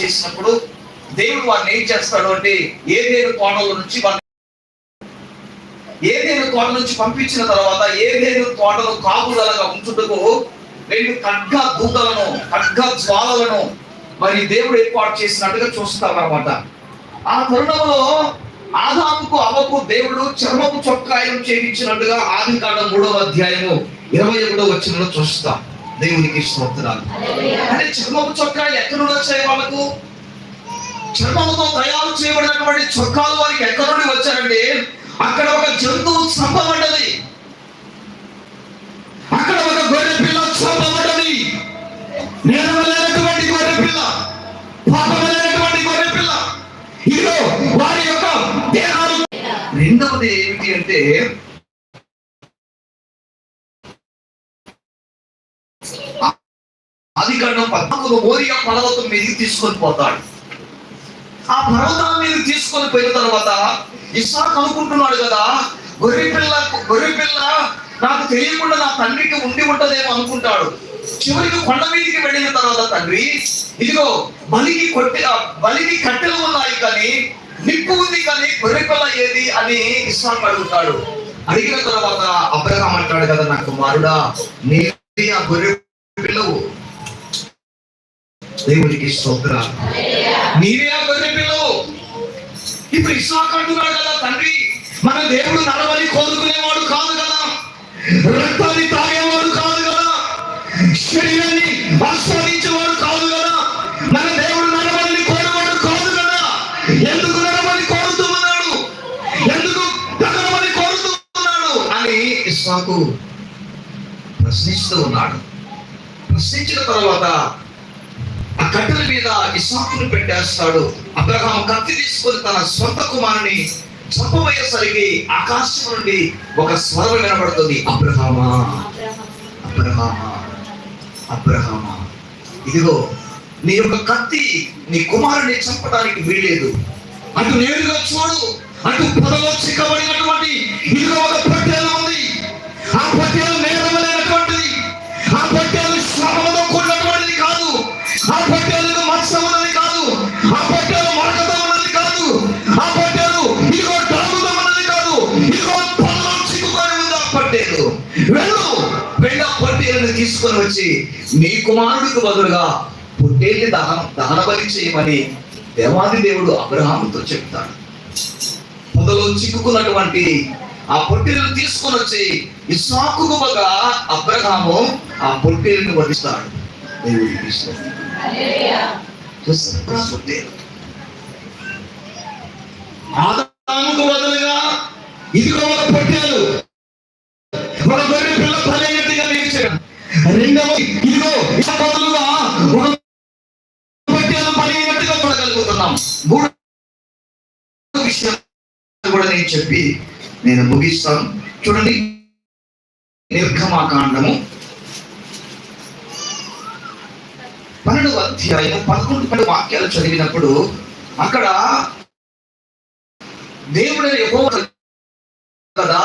చేసినప్పుడు దేవుడు వారిని ఏం చేస్తాడు అంటే ఏదేను కోణంలో నుంచి వారిని ఏదేను కోణ నుంచి పంపించిన తర్వాత ఏదేను తోటలు కాపుదలగా ఉంచుటకు రెండు ఖడ్గ దూతలను ఖడ్గ జ్వాలలను మరి దేవుడు ఏర్పాటు చేసినట్టుగా చూస్తాం అనమాట ఆ తరుణంలో ఆదాముకు అవకు దేవుడు చర్మపు చొక్కాయం చేయించినట్టుగా ఆది కాండం మూడవ అధ్యాయము ఇరవై ఒకటో వచ్చినలో చూస్తాం. దేవునికి స్తోత్రాలు. అంటే చర్మపు చొక్కా ఎక్కడ వచ్చాయి వాళ్ళకు చర్మముతో తయారు చేయబడినటువంటి చొక్కాలు వారికి ఎక్కడ నుండి వచ్చారంటే అక్కడ ఒక జంతువు చంపబడ్డది అక్కడ ఒక గొర్రె పిల్ల చంపబడ్డది నేరవలేనటువంటి గొర్రె పిల్ల పాపమలేనటువంటి గొర్రె పిల్ల ఇదిగో వారి యొక్క దేహాలు. రెండవది ఏమిటి అంటే అది పద్నాలుగు మోరియా పర్వతం మీదకి తీసుకొని పోతాడు. ఆ పర్వతం మీద తీసుకొని పోయిన తర్వాత ఇస్సాక్ అనుకుంటున్నాడు కదా గొర్రె పిల్ల గొర్రె పిల్ల నాకు తెలియకుండా నా తండ్రికి ఉండి ఉంటదేమో అనుకుంటాడు. చివరికి కొండ మీదకి వెళ్ళిన తర్వాత తండ్రి ఇదిగో బలికి కొట్టి బలికి కట్టెలు ఉన్నాయి కానీ నిప్పు ఉంది కానీ గొర్రె పిల్ల ఏది? అని ఇస్సాక్ అడుగుతాడు. అడిగిన తర్వాత అబ్రహాం అంటాడు కదా నా కుమారుడా నీ ఆ గొర్రె పిల్లవు. దేవునికి స్తోత్ర నీవే ఆ గొర్రె పిల్లవు. ఇప్పుడు ఇస్సాకు అంటున్నాడు కదా తండ్రి మన దేవుడు నడవని కోరుకునేవాడు కాదు కదా. రక్తాన్ని తాగేవాడు కాదు కదా. శరీరాన్ని ఆస్వాదించేవాడు కాదు కదా. మన దేవుడు నడవని కోరేవాడు కాదు కదా. ఎందుకు నడవని కోరుతూ ఉన్నాడు ఎందుకు తగనమని కోరుతూ ఉన్నాడు అని ఇస్సాకు ప్రశ్నిస్తూ ఉన్నాడు. ప్రశ్నించిన తర్వాత కట్టెల మీద ఇసాకును పెట్టేస్తాడు. అబ్రహాం కత్తి తీసుకుని తన సొంత కుమారుని చంపబోయేసరికి ఆకాశం నుండి ఒక స్వరం వినబడుతుంది. అబ్రహామా అబ్రహామా అబ్రహామా. ఇదిగో నీ యొక్క కత్తి నీ కుమారుని చంపడానికి వీలేదు అటు నేరుగా చూడు అటు పొదలో చిక్కబడినటువంటి ఇదిగో ఒక పట్టేలు ఉంది. ఆ పట్టేలు తీసుకొని వచ్చి నీ కుమారుడికి బదులుగా పొట్టేల్ని దహన దహన బలి చేయమని దేవాది దేవుడు అబ్రహాముతో చెప్తాడు పొదలో చిక్కుకున్నటువంటి ఆ పొట్టేలు తీసుకొని వచ్చి ఇస్సాకుకు బగా అబ్రహాము ఆ పొట్టేలను వధిస్తాడు దేవుడు స్తోత్రం. పొట్టేలు. ఆదాముకు బదులుగా ఇది ఒక పొట్టేలు ఒక గొర్రె పిల్ల పదిహేనుగా నిలిచాడు రెండవ ఇదిగో బదులుగా ఒక చూడగలుగుతున్నాం. విషయం కూడా నేను చెప్పి నేను ముగిస్తాను. చూడండి నిర్గమాకాండము. పన్నెండు అధ్యాయం పదకొండు పన్నెండు వాక్యాలు చదివినప్పుడు అక్కడ దేవుడు ఎక్కువ కదా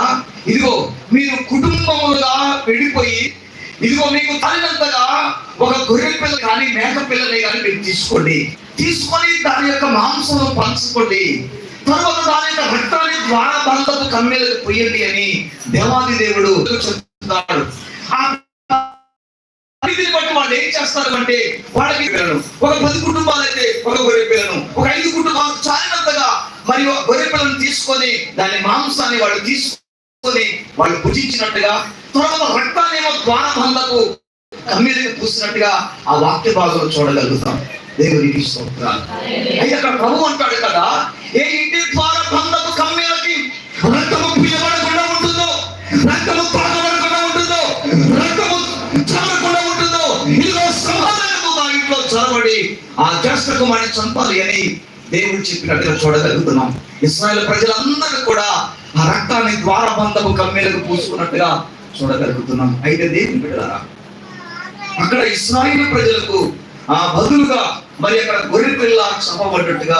ఇదిగో మీరు కుటుంబములుగా విడిపోయి ఇదిగో మీకు తగినంతగా ఒక గొర్రె పిల్ల కానీ మేక పిల్లని కానీ మీరు తీసుకోండి. తీసుకొని దాని యొక్క మాంసం పంచుకోండి. తర్వాత దాని యొక్క రక్తాన్ని ద్వారా బంధపు కమ్మేలకు పోయండి అని దేవాది దేవుడు చెప్తున్నాడు పరిధిని బట్టి వాళ్ళు ఏం చేస్తారు అంటే వాళ్ళకి పిల్లలు ఒక పది కుటుంబాలు అయితే ఒక గొర్రె పిల్లను ఒక ఐదు కుటుంబాలు చాలినంతగా మరి గొర్రె పిల్లను తీసుకొని దాని మాంసాన్ని వాళ్ళు తీసుకొని వాళ్ళు భుజించినట్టుగా తర్వాత రక్తాన్ని ద్వారబంధకు కమ్మీలకు పూసినట్టుగా ఆ వాక్య భాగంలో చూడగలుగుతాం. దేవునికి స్తోత్రాలు. అయితే అక్కడ ప్రభు అంటాడు కదా ఏ ఇంటి ద్వారా బంధపు కమ్మీలకి రక్తము పిలబడకుండా ఉంటుందో రక్తము పాడబడకుండా ఉంటుందో రక్తము చదవకుండా ఉంటుందో ఇదిగో సమాధానము మా ఇంట్లో చొరబడి ఆ జ్యేష్ఠ మనం చంపాలి అని దేవుడు చెప్పినట్టుగా చూడగలుగుతున్నాం. ఇస్రాయల్ ప్రజలందరూ కూడా ఆ రక్తాన్ని ద్వారబంధపు కమ్మీలకు పూసుకున్నట్టుగా చూడగలుగుతున్నాం. అయితే దేవుని బిడ్డలారా? అక్కడ ఇస్రాయిల్ ప్రజలకు ఆ బదులుగా మరి అక్కడ గొర్రె పిల్ల చంపబడ్డట్టుగా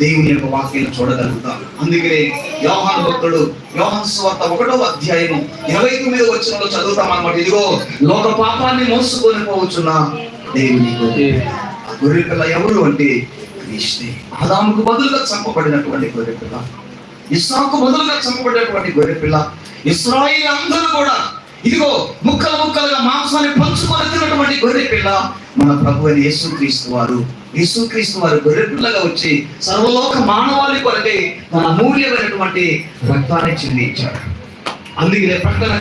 దేవుని యొక్క వాక్యాన్ని చూడగలుగుతాం. అందుకనే యోహాను భక్తుడు యోహాను స్వార్త ఒకటో అధ్యాయం ఇరవై తొమ్మిది వచ్చినలో చదువుతాం అన్నమాట ఇదిగో లోక పాపాన్ని మోసుకొని పోవచ్చున్న దేవుని. గొర్రె. పిల్ల ఎవరు అంటే క్రీస్తే. ఆదాముకు బదులుగా చంపబడినటువంటి గొర్రె పిల్ల ఇస్సాకు బదులుగా చంపబడినటువంటి గొర్రె పిల్ల ఇస్రాయిల్ అందరూ కూడా ఇదిగో ముక్కలు ముక్కలుగా మాంసాన్ని పంచుకొని తినటువంటి గొర్రె పిల్ల మన ప్రభు అని యేసుక్రీస్తు వారు. యేసుక్రీస్తు వారు గొర్రె పిల్లగా వచ్చి సర్వలోక మానవాళి కొరకై తన అమూల్యమైనటువంటి రక్తాన్ని చెల్లించాడు అందుకే ప్రకటన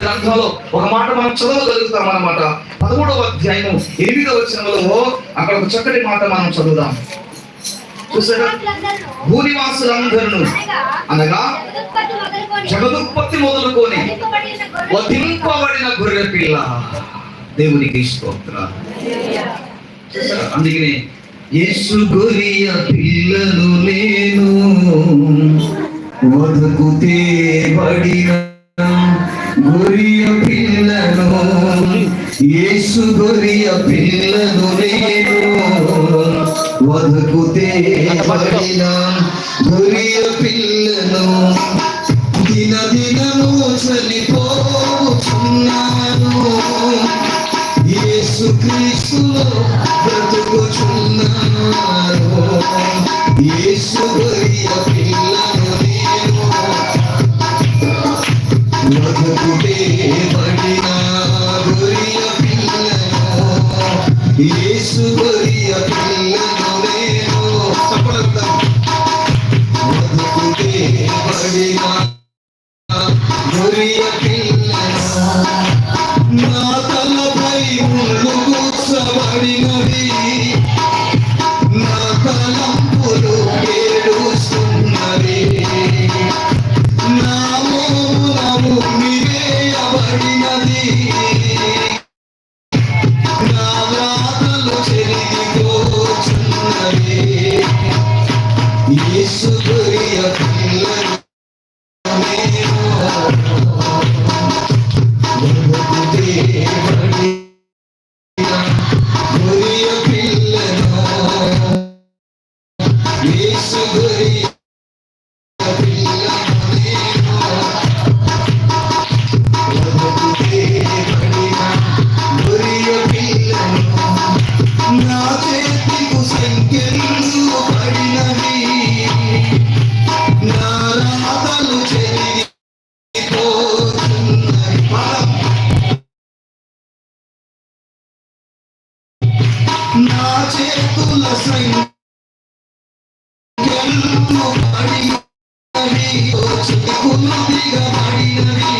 గ్రంథంలో ఒక మాట మనం చదవగలుగుతాం అన్నమాట. పదమూడవ అధ్యాయం ఎనిమిదవ వచనంలో అక్కడ ఒక చక్కటి మాట మనం చదువుదాం. చూసారా భూనివాసులందరూ. అనగా జగదుత్పత్తి మొదలుకొని వధింపబడిన గొర్రె పిల్ల. దేవునికి స్తోత్రాలు. అందుకనే యేసు గొరియ పిల్లను నేను వదకు తేబడిన గొరియ పిల్లను యేసు గొరియ పిల్లను నేను వదకు తేబడిన గొరియ పిల్లను దిన దినము చనిపోతున్నాను యేసు క్రీస్తులో బ్రతుకుచున్నాను యేసు గొరియ పిల్లను నేను బ్రతుకుతే పడిన గొరియ పిల్లను యేసు గొరియ పిల్లను నా తలపై ముళ్ళు గుచ్చబడినవి చేతుల సంఖ్యలు పడినవి చెక్కులు దిగబడినవి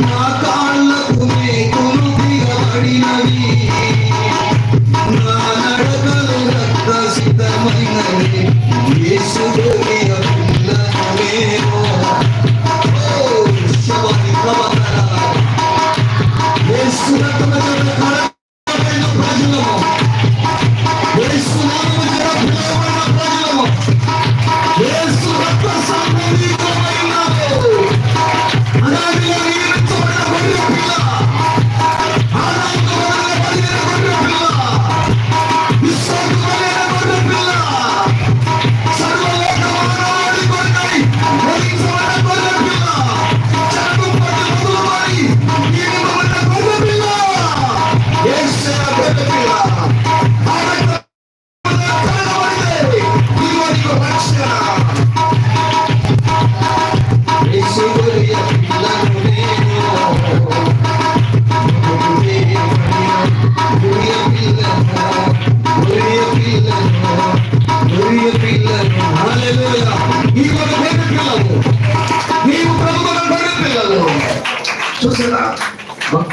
నా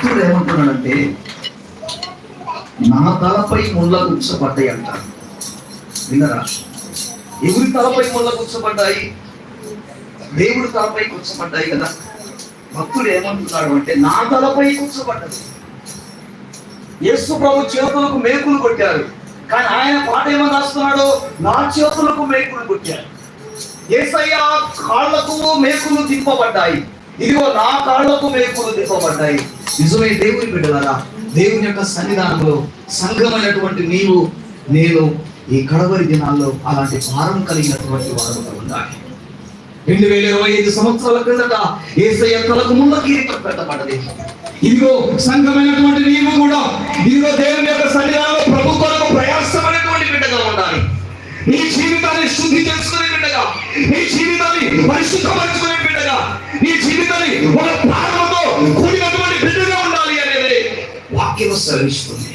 భక్తుడు ఏమంటున్నాడంటే నా తలపై ముళ్ళ గుచ్చబడ్డాయి అంటారు విన్నరా? ఎవరి తలపై ముళ్ళ గుచ్చబడ్డాయి దేవుడు తలపై కూర్చోబడ్డాయి కదా. భక్తుడు ఏమంటున్నాడు అంటే నా తలపై కూర్చోబడ్డది యేసు ప్రభు చేతులకు మేకులు కొట్టారు. కానీ ఆయన పాట ఏమని రాస్తున్నాడు? నా చేతులకు మేకులు కొట్టారు. ఏసయ్య కాళ్ళకు మేకులు తింపబడ్డాయి ఇదిగో నా కాళ్ళకు మేకులు దిప్పబడ్డాయి నిజమే దేవుని బిడ్డలారా దేవుని యొక్క సన్నిధానంలో సంఘమైనటువంటి నీవు నేను ఈ కడవరి దినాల్లో అలాంటి భారం కలిగినటువంటి వారు ఉండాలి. రెండు వేల ఇరవై ఐదు సంవత్సరాల క్రిందట ఏసయ్య తలకు ముందు పెట్టబడ్డది ఇదిగో సంఘమైనటువంటి నీవు కూడా ఇదిగో దేవుని యొక్క సన్నిధానంలో ప్రభుత్వాలకు ప్రయాసమైనటువంటి బిడ్డగా ఉండాలి. నీ జీవితాన్ని శుద్ధి చేసుకునే బిడ్డగా నీ జీవితాన్ని పరిశుద్ధపరచుకునే బిడ్డగా నీ జీవితాన్ని ఒక ప్రారంభంతో కూడినటువంటి బిడ్డగా ఉండాలి అనేది వాక్యం సెలవిస్తుంది.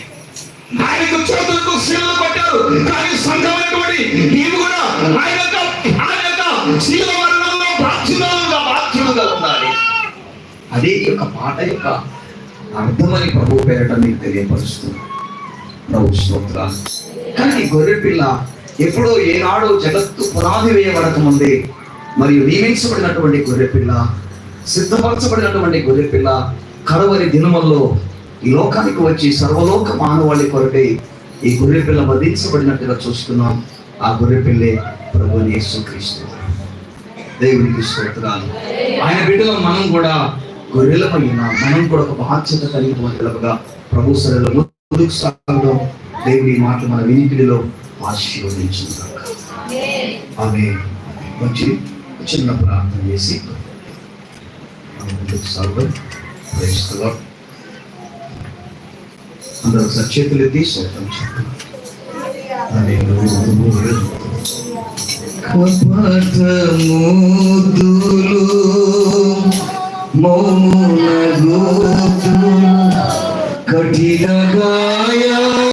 ఆయనకు చేతులకు శిలలు పట్టారు. కానీ సంఘమైనటువంటి నీవు కూడా ఆయన యొక్క ఆయన యొక్క శిల మరణంలో బాధ్యులుగా బాధ్యులుగా ఉండాలి. అదే యొక్క పాట యొక్క అర్థమని ప్రభు పేరట మీకు తెలియపరుస్తుంది. ప్రభు స్తోత్రాలు. కానీ గొర్రె పిల్ల ఎప్పుడో ఏనాడో జగత్తు పునాది వేయబడక ముందే మరియు నియమించబడినటువంటి గొర్రె పిల్ల సిద్ధపరచబడినటువంటి గొర్రె పిల్ల దినముల్లో ఈ లోకానికి వచ్చి సర్వలోక మానవాళి కొరకై ఈ గొర్రె పిల్ల వధించబడినట్టుగా చూస్తున్నాం. ఆ గొర్రె పిల్లే ప్రభు యేసుక్రీస్తు. దేవునికి స్తోత్రాలు. ఆయన బిడ్డలో మనం కూడా గొర్రెలమైన మనం కూడా ఒక బాధ్యత కలిగినటువంటిగా ప్రభు సరలో ముందుకు సాగడం దేవుని ఈ మాటలు మన వినికిడిలో ఆశీర్వదించింది ఆమె మంచిది. చిన్న ప్రార్థన చేసి మనం ముందుకు సాగుదాం Praise the Lord. అందరూ సచేతులు ఎత్తి స్తోత్రం చెప్పండి. హల్లెలూయా. కపటముదులు మౌనగోతు కఠిన